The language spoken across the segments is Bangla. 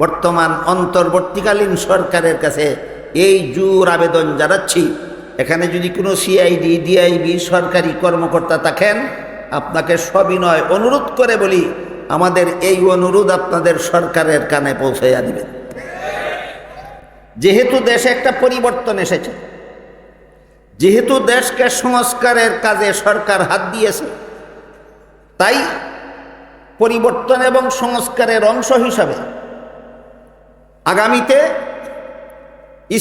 বর্তমান অন্তর্বর্তীকালীন সরকারের কাছে এই জোর আবেদন জানাচ্ছি। এখানে যদি কোনো সিআইডি, ডিআইবি, সরকারি কর্মকর্তা থাকেন, আপনাকে সবিনয় অনুরোধ করে বলি, আমাদের এই অনুরোধ আপনাদের সরকারের কানে পৌঁছাইয়া দিবেন। যেহেতু দেশে একটা পরিবর্তন এসেছে, যেহেতু দেশকে সংস্কারের কাজে সরকার হাত দিয়েছে, তাই পরিবর্তন এবং সংস্কারের অংশ হিসাবে আগামীতে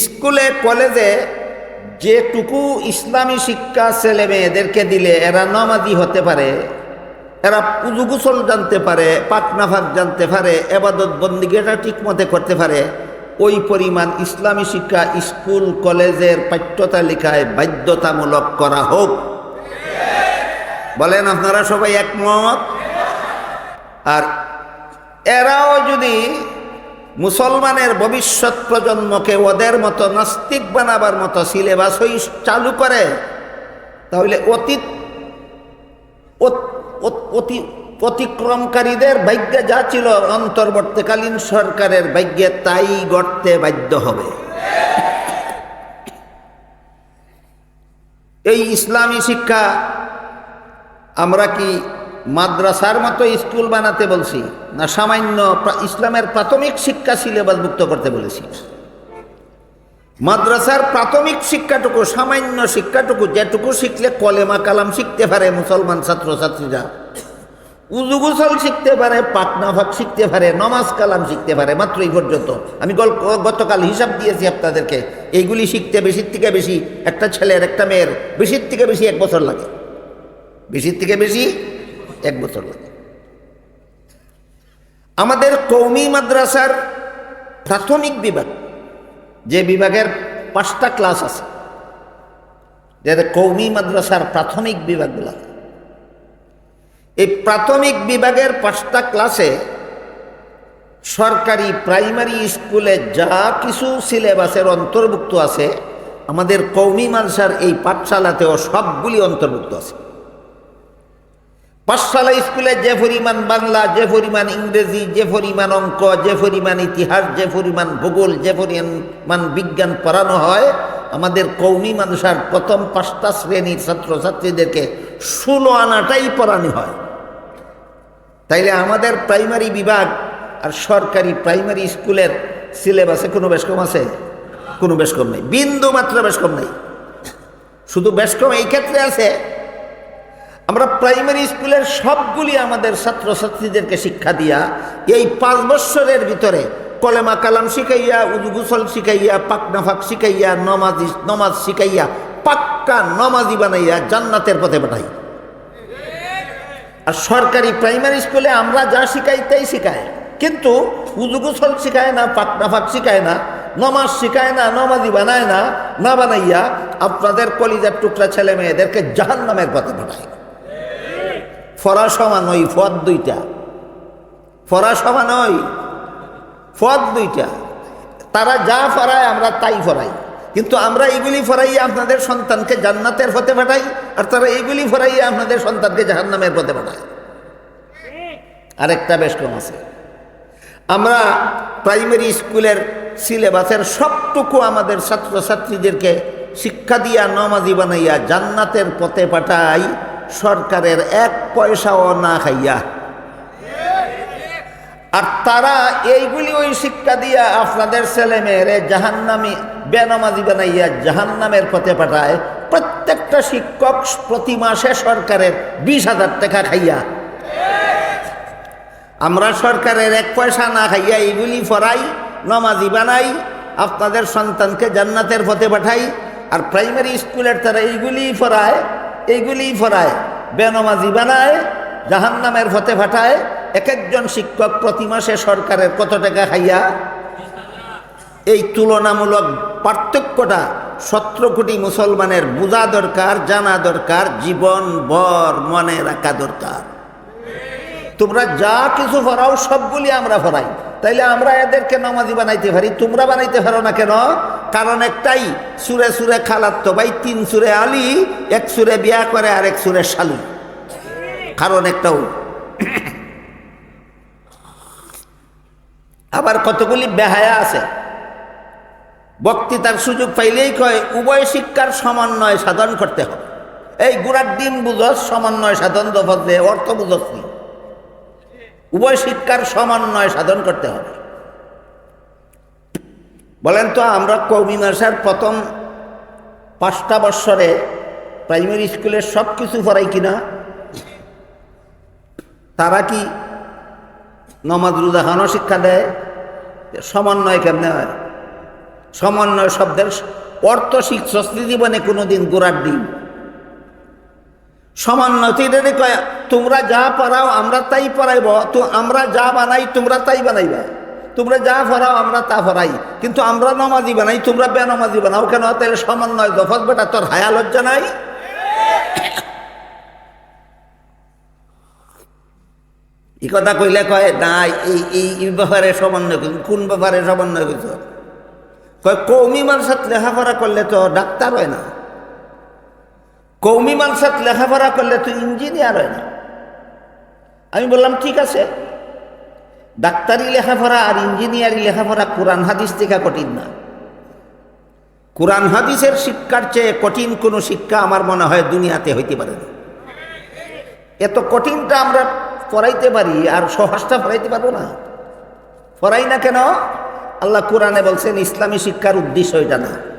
স্কুলে, কলেজে যেটুকু ইসলামী শিক্ষা ছেলে মেয়েদেরকে দিলে এরা নামাজি হতে পারে, এরা পুজু গুসল জানতে পারে পাকনাফাক জানতে পারে, এবাদত বন্দিগেটা ঠিক মতে করতে পারে, ওই পরিমাণ ইসলামী শিক্ষা স্কুল, কলেজের পাঠ্যতালিকায় বাধ্যতামূলক করা হোক। বলেন আপনারা সবাই একমত? আর এরাও যদি মুসলমানের ভবিষ্যৎ প্রজন্মকে ওদের মতো নাস্তিক বানাবার মতো সিলেবাসই চালু করে, তাহলে অতীত, অত- অত- অতি, অতিক্রমকারীদের ভাগ্যে যা ছিল অন্তর্বর্তীকালীন সরকারের ভাগ্যে তাই গড়তে বাধ্য হবে। এই ইসলামী শিক্ষা আমরা কি মাদ্রাসার মতো স্কুল বানাতে বলছি না, সামান্য ইসলামের প্রাথমিক শিক্ষা সিলেবাসভুক্ত করতে বলেছি। মাদ্রাসার প্রাথমিক শিক্ষাটুকু, সামান্য শিক্ষাটুকু যেটুকু শিখলে কলেমা কালাম শিখতে পারে মুসলমান ছাত্রছাত্রীরা। উজু গুসল শিখতে পারে পাকনা ভাগ শিখতে পারে, নমাজ কালাম শিখতে পারে মাত্র এই পর্যন্ত। আমি গতকাল হিসাব দিয়েছি আপনাদেরকে, এইগুলি শিখতে বেশির থেকে বেশি একটা ছেলের, একটা মেয়ের, বেশির থেকে বেশি এক বছর লাগে। বেশির থেকে বেশি এক বছর লাগে আমাদের কৌমি মাদ্রাসার প্রাথমিক বিভাগ, যে বিভাগের পাঁচটা ক্লাস আছে যেটা কৌমি মাদ্রাসার প্রাথমিক বিভাগগুলো। এই প্রাথমিক বিভাগের পাঁচটা ক্লাসে সরকারি প্রাইমারি স্কুলে যা কিছু সিলেবাসের অন্তর্ভুক্ত আছে, আমাদের কৌমি মাদ্রাসার এই পাঠশালাতেও সবগুলি অন্তর্ভুক্ত আছে। পাঠশালা স্কুলে যে পরিমাণ বাংলা, যে পরিমাণ ইংরেজি, যে পরিমাণ অঙ্ক, যে পরিমাণ ইতিহাস, যে পরিমাণ ভূগোল, যে পরিমাণ বিজ্ঞান পড়ানো হয়, আমাদের কৌমি মানুষের প্রথম পাঁচটা শ্রেণির ছাত্রছাত্রীদেরকে ষোলো আনাটাই পড়ানো হয়। তাইলে আমাদের প্রাইমারি বিভাগ আর সরকারি প্রাইমারি স্কুলের সিলেবাসে কোনো বেশ কম আছে? কোনো বেশ কম নেই। বিন্দু মাত্র বেশ কম নেই। শুধু বেশ কম এই ক্ষেত্রে আছে আমরা প্রাইমারি স্কুলের সবগুলি আমাদের ছাত্রছাত্রীদেরকে শিক্ষা দিয়া এই পাঁচ বৎসরের ভিতরে কলেমা কালাম শিখাইয়া উজুগুসল শিখাইয়া পাকনাফাক শিখাইয়া, নমাজি নমাজ শিখাইয়া, পাক্কা নমাজি বানাইয়া জান্নাতের পথে পাঠাই। আর সরকারি প্রাইমারি স্কুলে আমরা যা শিখাই তাই শিখায়। কিন্তু উজুগুসল শিখায় না পাকনাফাক শিখায় না, নমাজ শিখায় না, নমাজি বানায় না না বানাইয়া আপনাদের কলিজার টুকরা ছেলে মেয়েদেরকে জাহান নামের পথে পাঠায় ফরা সমান ওই ফদ দুইটা। ফরা সমান ওই ফদ দুইটা। তারা যা ফরায়, আমরা তাই ফরাই। কিন্তু আমরা এইগুলি ফরাইয়া আপনাদের সন্তানকে জান্নাতের পথে পাঠাই, আর তারা এইগুলি ফরাইয়া আপনাদের সন্তানকে জাহান্নামের পথে পাঠায়। আরেকটা বেশ কম আছে। আমরা প্রাইমারি স্কুলের সিলেবাসের সবটুকু আমাদের ছাত্রছাত্রীদেরকে শিক্ষা দিয়া, নমাজি বানাইয়া জান্নাতের পথে পাঠাই। সরকারের এক পয়সাও না খাইয়া। আর তারা এইগুলি ওই শিক্ষা দিয়া আপনাদের ছেলে মেয়েরে জাহান্নামি বেনামাজি বানাইয়া জাহান্নামের পথে পাঠায়। প্রত্যেকটা শিক্ষক প্রতি মাসে সরকারের বিশ হাজার টাকা খাইয়া। আমরা সরকারের এক পয়সা না খাইয়া এইগুলি ফরাই, নমাজি বানাই, আপনাদের সন্তানকে জান্নাতের পথে পাঠাই, আর প্রাইমারি স্কুলের তারা এইগুলি ফরায়। এইগুলি ফরায়, বেনমাজি বানায়, জাহান্নামের পথে পাঠায় এক একজন শিক্ষক প্রতি মাসে সরকারের কত টাকা খাইয়া? এই তুলনামূলক পার্থক্যটা সতেরো কোটি মুসলমানের বোঝা দরকার, জানা দরকার, জীবন বর মনে রাখা দরকার। তোমরা যা কিছু ফরাও, সবগুলি আমরা ফরাই। তাইলে আমরা এদেরকে নামাজি বানাইতে পারি, তোমরা বানাইতে পারো না কেন? কারণ একটাই, সুরে সুরে খালাত্ত ভাই, তিন সুরে আলি, এক সুরে বিয়া করে আর এক সুরে শালু। কারণ একটাও আবার কতগুলি বেহায়া আছে। বক্তৃতার সুযোগ পাইলেই কয়, উভয় শিক্ষার সমন্বয় সাধন করতে হবে। এই গুড়ার দিন বুঝস, সমন্বয় সাধন দফতে অর্থ বুঝস নি। উভয় শিক্ষার সমন্বয় সাধন করতে হবে। বলেন তো, আমরা কৌমি মাসার প্রথম পাঁচটা বৎসরে প্রাইমারি স্কুলের সব কিছু পড়াই কিনা তারা কি নমাজ রোজা খানো শিক্ষা দেয়? সমন্বয় কেমনে হয়? সমন্বয় শব্দের অর্থ শিক্ষস্তি জীবনে কোনোদিন গোড়ার দিন তো কয় তোমরা যা পড়াও আমরা তাই পড়াইব, তো আমরা যা বানাই তোমরা তাই বানাইবা। তোমরা যা পড়াও আমরা তা পড়াই। কিন্তু আমরা নমাজি বানাই, তোমরা বেনমাজি বানাও কেন? তাহলে সমন্বয় দফত বেটা, তোর হায়া লজ্জা নাই? এই কথা কইলে কয় না এই এই ব্যাপারে সমন্বয় কোন ব্যাপারে সমন্বয় কয়, কৌমি মানসাত লেখাপড়া করলে তো ডাক্তার হয় না। কৌমি মানসাত লেখাপড়া করলে তো ইঞ্জিনিয়ার হয় না। আমি বললাম, ঠিক আছে। ডাক্তারি লেখাপড়া আর ইঞ্জিনিয়ারি লেখাপড়া কোরআন হাদিস থেকে কঠিন না। কোরআন হাদিসের শিক্ষার চেয়ে কঠিন কোনো শিক্ষা আমার মনে হয় দুনিয়াতে হইতে পারে না। এত কঠিনটা আমরা পড়াইতে পারি আর সহজটা পড়াইতে পারব না। পড়াই না কেন? আল্লাহ কোরআনে বলছেন, ইসলামী শিক্ষার উদ্দেশ্য এটা না।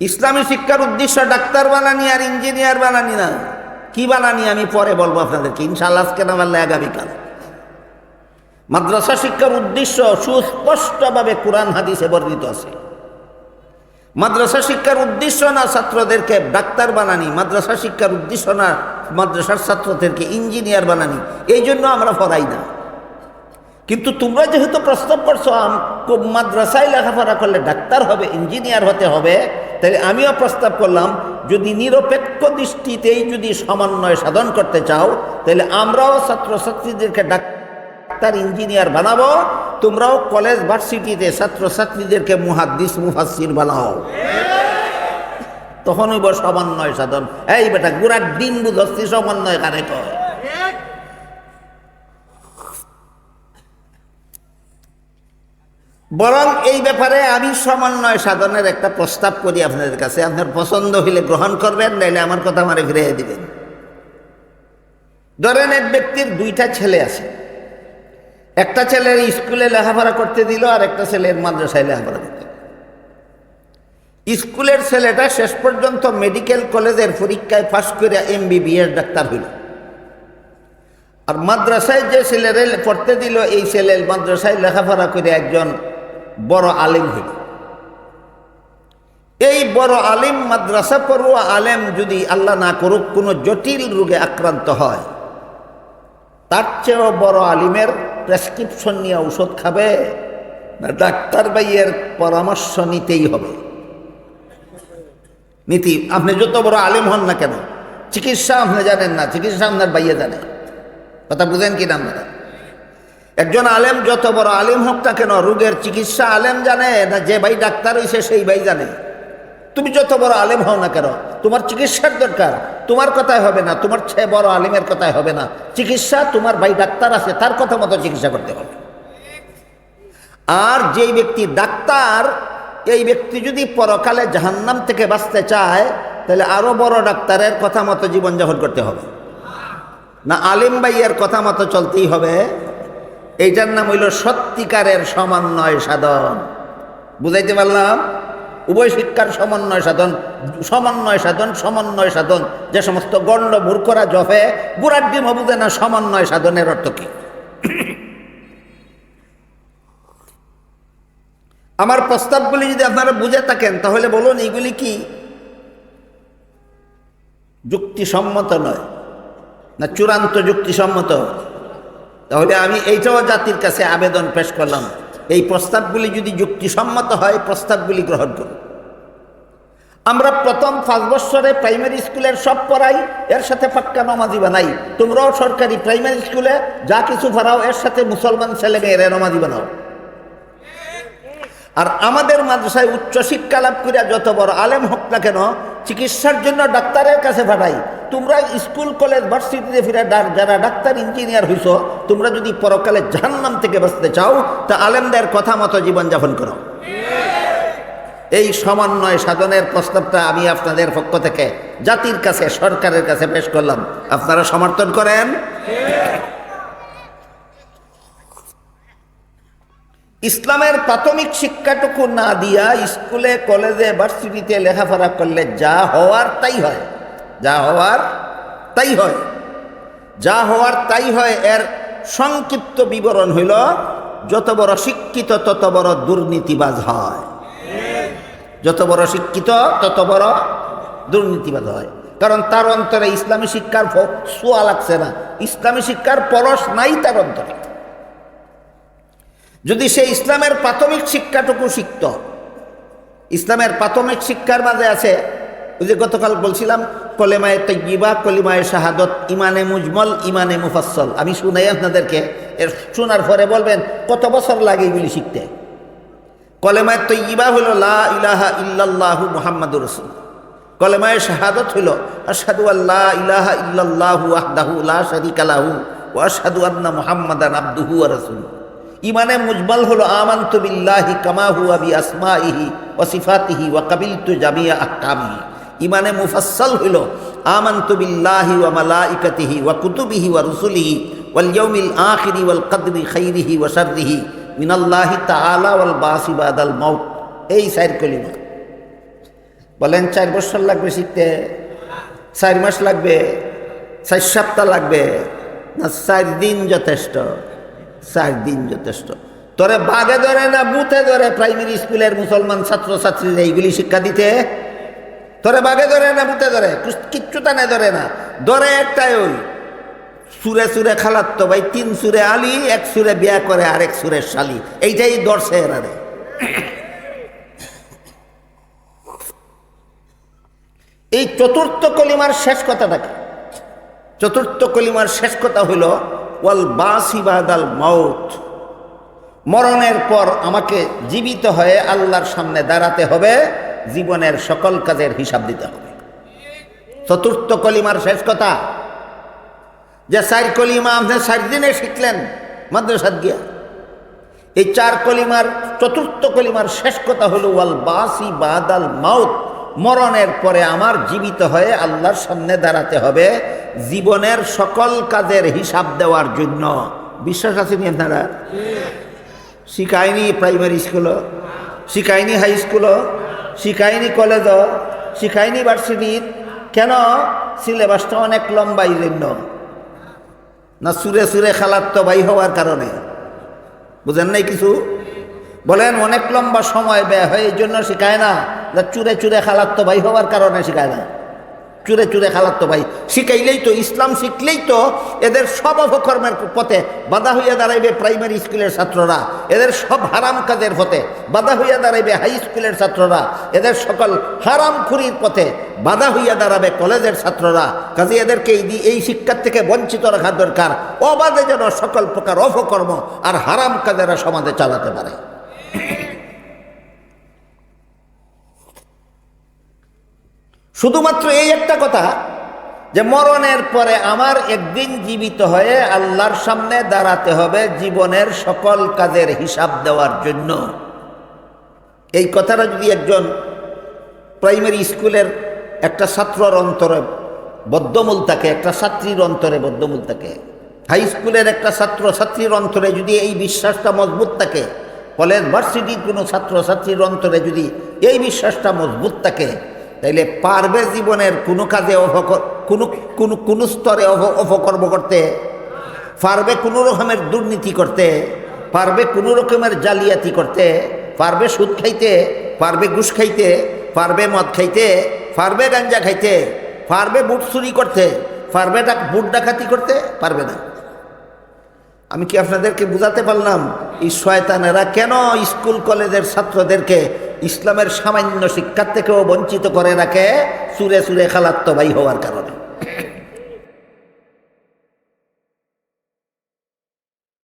ইসলামী শিক্ষার উদ্দেশ্য ডাক্তার বানানি আর ইঞ্জিনিয়ার বানানি না। কি বানানি আমি পরে বলব আপনাদেরকে। ইনশাল্লাহ আজকে না পারলে আগামীকাল মাদ্রাসা শিক্ষার উদ্দেশ্য সুস্পষ্টভাবে কোরআন, হাদিসে বর্ণিত আছে। মাদ্রাসা শিক্ষার উদ্দেশ্য না ছাত্রদেরকে ডাক্তার বানানি। মাদ্রাসা শিক্ষার উদ্দেশ্য না মাদ্রাসার ছাত্রদেরকে ইঞ্জিনিয়ার বানানি। এই জন্য আমরা পড়াই না। কিন্তু তোমরা যেহেতু প্রস্তাব করছ মাদ্রাসায় লেখাপড়া করলে ডাক্তার হবে, ইঞ্জিনিয়ার হতে হবে তাহলে আমিও প্রস্তাব করলাম, যদি নিরপেক্ষ দৃষ্টিতেই যদি সমন্বয় সাধন করতে চাও, তাহলে আমরাও ছাত্রছাত্রীদেরকে ডাক্তার, ইঞ্জিনিয়ার বানাবো, তোমরাও কলেজ ভার্সিটিতে ছাত্রছাত্রীদেরকে মুহাদ্দিস মুফাসির বানাও। তখন হইব সমন্বয় সাধন। এই বেটা গুড়ার দিন বুঝস্তি সমন্বয় কারে কয়? বরং এই ব্যাপারে আমি সমন্বয় সাধনের একটা প্রস্তাব করি আপনাদের কাছে। আপনার পছন্দ হইলে গ্রহণ করবেন, নাইলে আমার কথা আমারে ফিরিয়ে দিবেন। ধরেন এক ব্যক্তির দুইটা ছেলে আছে। একটা ছেলের স্কুলে লেখাপড়া করতে দিল, আর একটা ছেলের মাদ্রাসায় লেখাপড়া করতে স্কুলের ছেলেটা শেষ পর্যন্ত মেডিকেল কলেজের পরীক্ষায় পাশ করে এমবিবিএস ডাক্তার হইল। আর মাদ্রাসায় যে ছেলেরে পড়তে দিল, এই ছেলের মাদ্রাসায় লেখাপড়া করে একজন বড় আলিম হইল। এই বড় আলিম মাদ্রাসা পড়ুয়া আলেম যদি আল্লাহ না করুক, কোনো জটিল রোগে আক্রান্ত হয়, তার চেয়েও বড় আলিমের প্রেসক্রিপশন নিয়ে ঔষধ খাবে না ডাক্তার ভাইয়ের পরামর্শ নিতেই হবে। নীতি, আপনি যত বড় আলিম হন না কেন, চিকিৎসা আপনি জানেন না, চিকিৎসা আপনার বাইয়ে জানে। কথা বুঝেন কি না আপনারা? একজন আলেম, যত বড় আলিম হোক না কেন রোগের চিকিৎসা আলেম জানে? না যে ভাই ডাক্তার হয়েছে সেই ভাই জানে। তুমি যত বড় আলেম হও না কেন, তোমার চিকিৎসার দরকার। তোমার কথাই হবে না, তোমার ছে বড় আলিমের কথাই হবে না। চিকিৎসা, তোমার ভাই ডাক্তার আছে, তার কথা মতো চিকিৎসা করতে হবে। আর যেই ব্যক্তি ডাক্তার, এই ব্যক্তি যদি পরকালে জাহান্নাম থেকে বাঁচতে চায়, তাহলে আরও বড় ডাক্তারের কথা মতো জীবনযাপন করতে হবে। না আলিম ভাইয়ের কথা মতো চলতেই হবে। এইটার নাম হইল সত্যিকারের সমন্বয় সাধন। বুঝাইতে পারলাম? উভয় শিক্ষার সমন্বয় সাধন সমন্বয় সাধন সমন্বয় সাধন। যে সমস্ত গণ্ড মূর্খরা জফে গুড়ার ডিম না, সমন্বয় সাধনের অর্থ কি? আমার প্রস্তাবগুলি যদি আপনারা বুঝে থাকেন, তাহলে বলুন এইগুলি কি? যুক্তিসম্মত নয়, না চূড়ান্ত যুক্তিসম্মত? তাহলে আমি এইটাও জাতির কাছে আবেদন পেশ করলাম। এই প্রস্তাবগুলি যদি যুক্তিসম্মত হয় প্রস্তাবগুলি গ্রহণ করুন। আমরা প্রথম পাঁচ বছরে প্রাইমারি স্কুলের সব পড়াই, এর সাথে পাক্কা নমাজি বানাই। তোমরাও সরকারি প্রাইমারি স্কুলে যা কিছু পড়াও, এর সাথে মুসলমান ছেলে মেয়েরা নমাজি বানাও। আর আমাদের মাদ্রাসায় উচ্চ শিক্ষা লাভ করিয়া যত বড় আলেম হোক না কেন চিকিৎসার জন্য ডাক্তারের কাছে পাঠাই। তোমরা স্কুল, কলেজ, ভার্সিটিতে ফিরে যারা ডাক্তার, ইঞ্জিনিয়ার হইছ, তোমরা যদি পরকালে জাহান্নাম থেকে বাঁচতে চাও, তা আলেমদের কথা মতো জীবনযাপন করো। এই সমন্বয় সাধনের প্রস্তাবটা আমি আপনাদের পক্ষ থেকে জাতির কাছে, সরকারের কাছে পেশ করলাম। আপনারা সমর্থন করেন? ইসলামের প্রাথমিক শিক্ষাটুকু না দিয়া স্কুলে, কলেজে, ভার্সিটিতে লেখাপড়া করলে যা হওয়ার তাই হয়। যা হওয়ার তাই হয়। যা হওয়ার তাই হয়, এর সংক্ষিপ্ত বিবরণ হইল, যত বড় শিক্ষিত, তত বড় দুর্নীতিবাজ হয়। যত বড় শিক্ষিত, তত বড় দুর্নীতিবাদ হয়। কারণ তার অন্তরে ইসলামী শিক্ষার ছোঁয়া লাগছে না। ইসলামী শিক্ষার পরশ নাই তার অন্তরে। যদি সে ইসলামের প্রাথমিক শিক্ষাটুকু শিখত, ইসলামের প্রাথমিক শিক্ষার মাঝে আছে, ওই যে গতকাল বলছিলাম, কলেমায় তৈবা কলিমায় শাহাদত, ইমানে মুজমল, ইমানে মুফাসল আমি শুনাই আপনাদেরকে, এর শোনার পরে বলবেন, কত বছর লাগে এগুলি শিখতে? কলেমায় তৈবা হলো লা ইলাহা ইল্লাল্লাহু মুহাম্মাদুর রসুল কলেমায় শাহাদত হইল আশহাদু আল্লাহ ইলাহা ইল্লাল্লাহু ওয়াহদাহু লা শারীকা লাহু ওয়া আশহাদু আন্না মুহাম্মাদান আবদুহু ওয়া রাসূলুহু। ইমানে মুজমাল হলো আমান্তু বিল্লাহি কামা হুয়া বি আসমাইহি ওয়া সিফাতিহি ওয়া কাবিলতু জামিয়া আহকামিহি ইমানে মুফাসসাল হলো আমান্তু বিল্লাহি ওয়া মালাইকাতিহি ওয়া কুতুবিহি ওয়া রুসুলিহি ওয়াল ইয়াউমিল আখিরি ওয়াল কদরি খাইরিহি ওয়া শাররিহি মিনাল্লাহি তাআলা ওয়াল বাসি বাদাল মাউত। এই চার কলিমা। বলেন চার বছর লাগবে শিখতে? চার মাস লাগবে? চার সপ্তাহ লাগবে? না চার দিন যথেষ্ট? চার দিন যথেষ্ট। তোরে বাগে ধরে না বুথে ধরে প্রাইমারি স্কুলের মুসলমান ছাত্র ছাত্রীরা এইগুলি শিক্ষা দিতে? তোরে বাগে ধরে না বুথে ধরে? কিচ্ছু টানে ধরে না। ধরে একটাই ওই, সুরে সুরে খালাত্ত ভাই, তিন সুরে আলি, এক সুরে বিয়া করে আর এক সুরের শালি। এইটাই দর্শে এরারে এই চতুর্থ কলিমার শেষ কথাটা কি? চতুর্থ কলিমার শেষ কথা হইল ওয়াল বাসিবাদাল মাউত। মরণের পর আমাকে জীবিত হয়ে আল্লাহর সামনে দাঁড়াতে হবে, জীবনের সকল কাজের হিসাব দিতে হবে। চতুর্থ কলিমার শেষ কথা, যে চার কলিমা আপনি চার দিনে শিখলেন মাদ্রাসাদ গিয়া। এই চার কলিমার, চতুর্থ কলিমার শেষ কথা হলো, ওয়াল বাসি বাদাল মাউত। মরণের পরে আমার জীবিত হয়ে আল্লাহর সামনে দাঁড়াতে হবে জীবনের সকল কাজের হিসাব দেওয়ার জন্য। বিশ্বাস আছে নি আপনারা? শিখায়নি প্রাইমারি স্কুলও শিখায়নি হাই স্কুলও শিখায়নি কলেজও শিখায়নি ভার্সিটির কেন? সিলেবাসটা অনেক লম্বা জন্য। না সুরে সুরে তো ভাই হওয়ার কারণে। বুঝেন নাই কিছু? বলেন, অনেক লম্বা সময় ব্যয় হয়, এই জন্য শেখায় না। চুরে চুরে তো ভাই হওয়ার কারণে শেখায় না। চুরে চুরে খালাত ভাই। শিখাইলেই তো, ইসলাম শিখলেই তো এদের সব অপকর্মের পথে বাধা হইয়া দাঁড়াইবে প্রাইমারি স্কুলের ছাত্ররা, এদের সব হারাম কাজের পথে বাধা হইয়া দাঁড়াইবে হাই স্কুলের ছাত্ররা, এদের সকল হারাম খুরির পথে বাধা হইয়া দাঁড়াবে কলেজের ছাত্ররা। কাজে এদেরকে এই এই শিক্ষার থেকে বঞ্চিত রাখা দরকার। অবাধে যেন সকল প্রকার অপকর্ম আর হারাম কাজেরা সমাজে চালাতে পারে। শুধুমাত্র এই একটা কথা, যে মরণের পরে আমার একদিন জীবিত হয়ে আল্লাহর সামনে দাঁড়াতে হবে জীবনের সকল কাজের হিসাব দেওয়ার জন্য। এই কথাটা যদি একজন প্রাইমারি স্কুলের একটা ছাত্রর অন্তরে, বদ্ধমূল থাকে, একটা ছাত্রীর অন্তরে বদ্ধমূল থাকে, হাই স্কুলের একটা ছাত্র ছাত্রীর অন্তরে যদি এই বিশ্বাসটা মজবুত থাকে, কলেজ ভার্সিটির কোনো ছাত্র ছাত্রীর অন্তরে যদি এই বিশ্বাসটা মজবুত থাকে তাইলে পারবে জীবনের কোনো কাজে কোনো কোনো কোনো স্তরে অপকর্ম করতে? পারবে কোনো রকমের দুর্নীতি করতে? পারবে কোনো রকমের জালিয়াতি করতে? পারবে সুদ খাইতে? পারবে ঘুষ খাইতে? পারবে মদ খাইতে? পারবে গাঞ্জা খাইতে? পারবে বুট চুরি করতে? পারবে ডাক, বুট ডাকাতি করতে? পারবে না। আমি কি আপনাদেরকে বুঝাতে পারলাম, এই শয়তানেরা কেন স্কুল, কলেজের ছাত্রদেরকে ইসলামের সামান্য শিক্ষার থেকেও বঞ্চিত করে রাখে সুরে সুরে খালাত্ত ভাই হওয়ার কারণে।